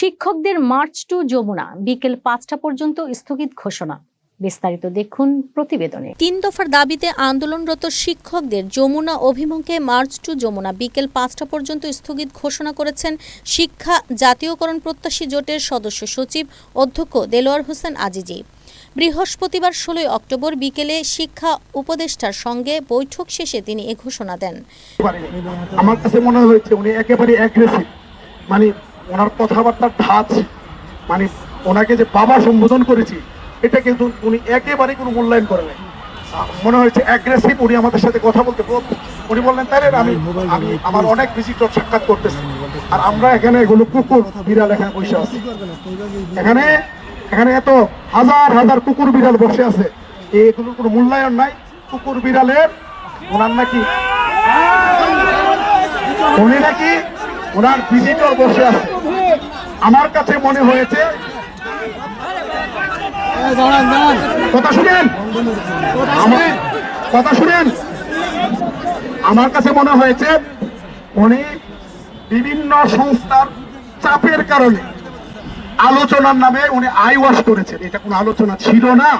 শিক্ষকদের March two Jamuna বিকেল পাঁচটা পর্যন্ত স্থগিত ঘোষণা। বিস্তারিত দেখুন প্রতিবেদনে। তিন দফার দাবিতে আন্দোলনরত শিক্ষকদের যমুনা অভিমুখে মার্চ টু যমুনা বিকেল পাঁচটা পর্যন্ত স্থগিত ঘোষণা করেছেন শিক্ষা জাতীয়করণ প্রত্যাশী জোটের সদস্য সচিব অধ্যক্ষ দেলোয়ার হোসেন আজিজি। বৃহস্পতিবার ষোলোই অক্টোবর বিকেলে শিক্ষা উপদেষ্টার সঙ্গে বৈঠক শেষে তিনি এ ঘোষণা দেন। আমার কাছে মনে হয়েছে উনি একেবারে মানে ওনার কথাবার্তার ধাঁচ মানে ওনাকে যে বাবা সম্বোধন করেছি এটা কিন্তু উনি একেবারে কোনো মূল্যায়ন করে নাই। মনে হয়েছে অ্যাগ্রেসিভ উনি আমাদের সাথে কথা বলতে বল- উনি বললেন রে, আমি আমি আমার অনেক ভিজিটর সাক্ষাৎ করতেছি। আর আমরা এখানে এগুলো কুকুর বিড়াল এখানে বসে আছি। এখানে এখানে এত হাজার হাজার কুকুর বিড়াল বসে আছে। এগুলোর কোনো মূল্যায়ন নাই। কুকুর বিড়ালের ওনার নাকি উনি নাকি ওনার ভিজিটর বসে আছে। আমার কাছে মনে হয়েছে কথা শুনেন। কথা শুনেন। আমার কাছে মনে হয়েছে উনি বিভিন্ন সংস্থার চাপের কারণে আলোচনার নামে উনি আই ওয়াশ করেছেন। এটা কোনো আলোচনা ছিল না।